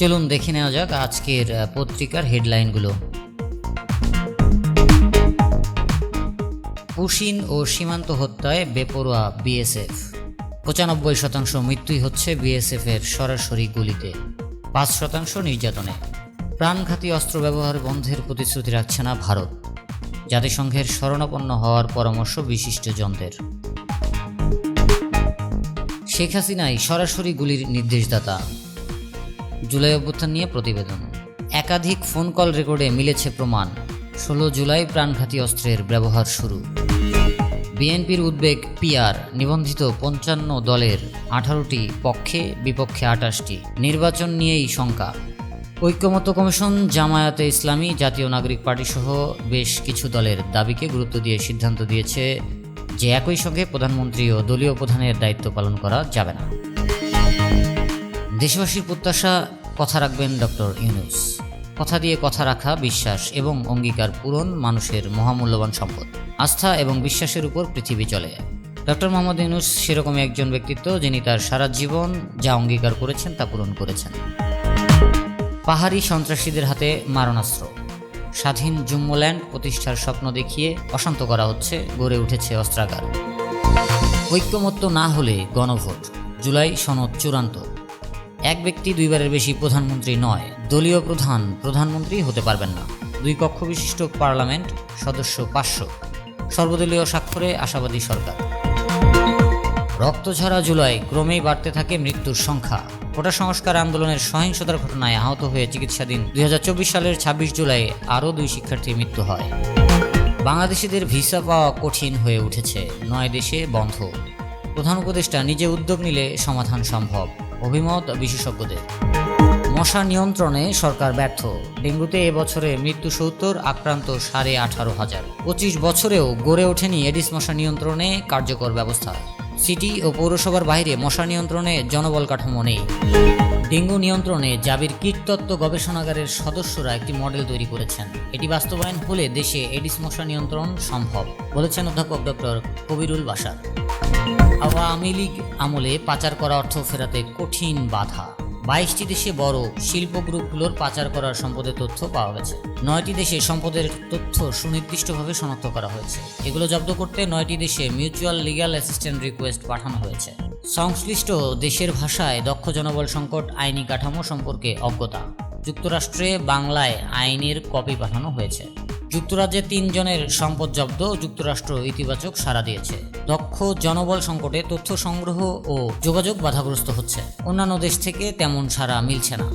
চলুন দেখে নেওয়া যাক আজকের পত্রিকার হেডলাইনগুলো। পুশিন ও সীমান্ত হত্যায় বেপরোয়া বিএসএফ। পঁচানব্বই শতাংশ মৃত্যুই হচ্ছে বিএসএফ এর সরাসরি গুলিতে। পাঁচ শতাংশ নির্যাতনে। প্রাণঘাতী অস্ত্র ব্যবহার বন্ধের প্রতিশ্রুতি রাখছে না ভারত। জাতিসংঘের শরণাপন্ন হওয়ার পরামর্শ বিশিষ্ট জনদের শেখ হাসিনাই সরাসরি গুলির নির্দেশদাতা। জুলাই অভ্যুত্থান নিয়ে প্রতিবেদন। একাধিক ফোন কল রেকর্ডে মিলেছে প্রমাণ। ষোলো জুলাই প্রাণঘাতী অস্ত্রের ব্যবহার শুরু। বিএনপির উদ্বেগ পিআর নিবন্ধিত পঞ্চান্ন দলের আঠারোটি পক্ষে বিপক্ষে আটাশটি নির্বাচন নিয়েই শঙ্কা। ঐক্যমত্য কমিশন, জামায়াতে ইসলামী, জাতীয় নাগরিক পার্টি সহ বেশ কিছু দলের দাবিকে গুরুত্ব দিয়ে সিদ্ধান্ত দিয়েছে যে একই সঙ্গে প্রধানমন্ত্রী ও দলীয় প্রধানের দায়িত্ব পালন করা যাবে না। দেশবাসীর প্রত্যাশা, কথা রাখবেন ডক্টর ইউনুস। কথা দিয়ে কথা রাখা, বিশ্বাস এবং অঙ্গীকার পূরণ মানুষের মহামূল্যবান সম্পদ। আস্থা এবং বিশ্বাসের উপর পৃথিবী চলে ডক্টর মোহাম্মদ ইউনুস সেরকমই একজন ব্যক্তিত্ব যিনি তার সারা জীবন যা অঙ্গীকার করেছেন তা পূরণ করেছেন। পাহাড়ি সন্ত্রাসীদের হাতে মারণাস্ত্র। স্বাধীন জুম্মল্যান্ড প্রতিষ্ঠার স্বপ্ন দেখিয়ে অশান্ত করা হচ্ছে, গড়ে উঠেছে অস্ত্রাগার। ঐক্যমত্য না হলে গণভোট। জুলাই সনদ চূড়ান্ত। এক ব্যক্তি দুইবারের বেশি প্রধানমন্ত্রী নয়। দলীয় প্রধান, প্রধানমন্ত্রী হতে পারবেন না। দুই কক্ষ বিশিষ্ট পার্লামেন্ট সদস্য পাঁচশো। সর্বদলীয় স্বাক্ষরে আশাবাদী সরকার। রক্তঝরা জুলাই ক্রমেই বাড়তে থাকে মৃত্যুর সংখ্যা। কোটা সংস্কার আন্দোলনের সহিংসতার ঘটনায় আহত হয়ে চিকিৎসাধীন দুই হাজার চব্বিশ সালের ছাব্বিশ জুলাই আরও দুই শিক্ষার্থীর মৃত্যু হয়। বাংলাদেশিদের ভিসা পাওয়া কঠিন হয়ে উঠেছে। নয় দেশে বন্ধ। প্রধান উপদেষ্টা নিজে উদ্যোগ নিলে সমাধান সম্ভব। অভিমত বিশেষজ্ঞদের। মশা নিয়ন্ত্রণে সরকার ব্যর্থ। ডেঙ্গুতে এবছরে মৃত্যু সত্তর, আক্রান্ত সাড়ে আঠারো হাজার। পঁচিশ বছরেও গড়ে ওঠেনি এডিস মশা নিয়ন্ত্রণে কার্যকর ব্যবস্থা। সিটি ও পৌরসভার বাইরে মশা নিয়ন্ত্রণে জনবল কাঠামো নেই। ডেঙ্গু নিয়ন্ত্রণে জাবির কীটতত্ত্ব গবেষণাগারের সদস্যরা একটি মডেল তৈরি করেছেন। এটি বাস্তবায়ন হলে দেশে এডিস মশা নিয়ন্ত্রণ সম্ভব, বলেছেন অধ্যাপক ডক্টর কবিরুল বাসার আওয়ামী লীগ আমলে পাচার করা অর্থ ফেরাতে কঠিন বাধা। বাইশটি দেশে বড় শিল্প গ্রুপগুলোর পাচার করার সম্পদের তথ্য পাওয়া গেছে। নয়টি দেশে সম্পদের তথ্য সুনির্দিষ্টভাবে শনাক্ত করা হয়েছে। এগুলো জব্দ করতে নয়টি দেশে মিউচুয়াল লিগ্যাল অ্যাসিস্ট্যান্ট রিকোয়েস্ট পাঠানো হয়েছে। সংশ্লিষ্ট দেশের ভাষায় দক্ষ জনবল সংকট, আইনি কাঠামো সম্পর্কে অজ্ঞতা। যুক্তরাষ্ট্রে বাংলায় আইনের কপি পাঠানো হয়েছে। যুক্তরাজ্যে তিনজনের সম্পদ জব্দ, যুক্তরাষ্ট্র ইতিবাচক সাড়া দিয়েছে। দক্ষ জনবল সংকটে তথ্য সংগ্রহ ও যোগাযোগ বাধাগ্রস্ত হচ্ছে। অন্যান্য দেশ থেকে তেমন সাড়া মিলছে না।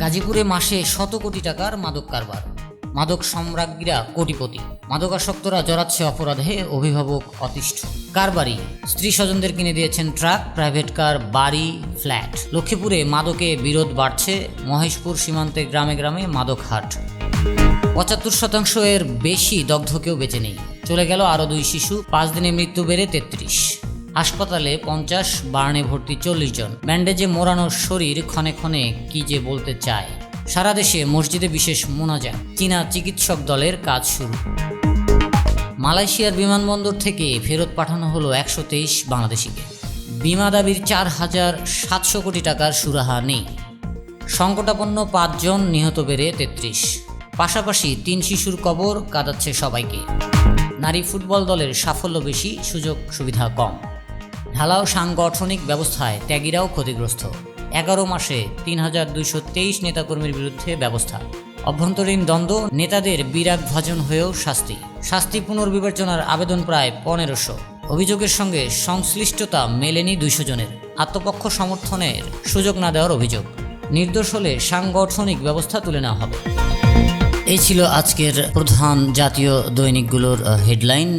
গাজীপুরে মাসে শত কোটি টাকার মাদক কারবার। মাদক সম্রাজ্ঞীরা কোটিপতি। মাদকাসক্তরা জড়াচ্ছে অপরাধে, অভিভাবক অতিষ্ঠ। কারবারি। স্ত্রী স্বজনদের কিনে দিয়েছেন ট্রাক, প্রাইভেট কার, বাড়ি, ফ্ল্যাট। লক্ষ্মীপুরে মাদকে বিরোধ বাড়ছে। মহেশপুর সীমান্তে গ্রামে গ্রামে মাদক হাট। পঁচাত্তর শতাংশ এর বেশি দগ্ধ কেউ বেঁচে নেই। চলে গেল আরও দুই শিশু, পাঁচ দিনে মৃত্যু বেড়ে তেত্রিশ। হাসপাতালে পঞ্চাশ, বার্নে ভর্তি চল্লিশ জন। ব্যান্ডেজে মোড়ানোর শরীর ক্ষণে ক্ষণে কি যে বলতে চায়। সারা দেশে মসজিদে বিশেষ মোনাজা চীনা চিকিৎসক দলের কাজ শুরু। মালয়েশিয়ার বিমানবন্দর থেকে ফেরত পাঠানো হলো একশো তেইশ বাংলাদেশিকে। বিমা দাবির চার হাজার সাতশো কোটি টাকার সুরাহা নেই। সংকটাপন্ন পাঁচজন নিহত বেড়ে তেত্রিশ। পাশাপাশি তিন শিশুর কবর কাঁদাচ্ছে সবাইকে। নারী ফুটবল দলের সাফল্য বেশি, সুযোগ সুবিধা কম। ঢালাও সাংগঠনিক ব্যবস্থায় ত্যাগীরাও ক্ষতিগ্রস্ত। এগারো মাসে তিন হাজার দুইশো তেইশ নেতাকর্মীর বিরুদ্ধে ব্যবস্থা। অভ্যন্তরীণ দ্বন্দ্ব, নেতাদের বিরাগ ভাজন হয়েও শাস্তি। শাস্তি পুনর্বিবেচনার আবেদন প্রায় পনেরোশো। অভিযোগের সঙ্গে সংশ্লিষ্টতা মেলেনি দুইশো জনের। আত্মপক্ষ সমর্থনের সুযোগ না দেওয়ার অভিযোগ। নির্দোষ হলে সাংগঠনিক ব্যবস্থা তুলে নেওয়া হবে। এই ছিল আজকের প্রধান জাতীয় দৈনিকগুলোর হেডলাইন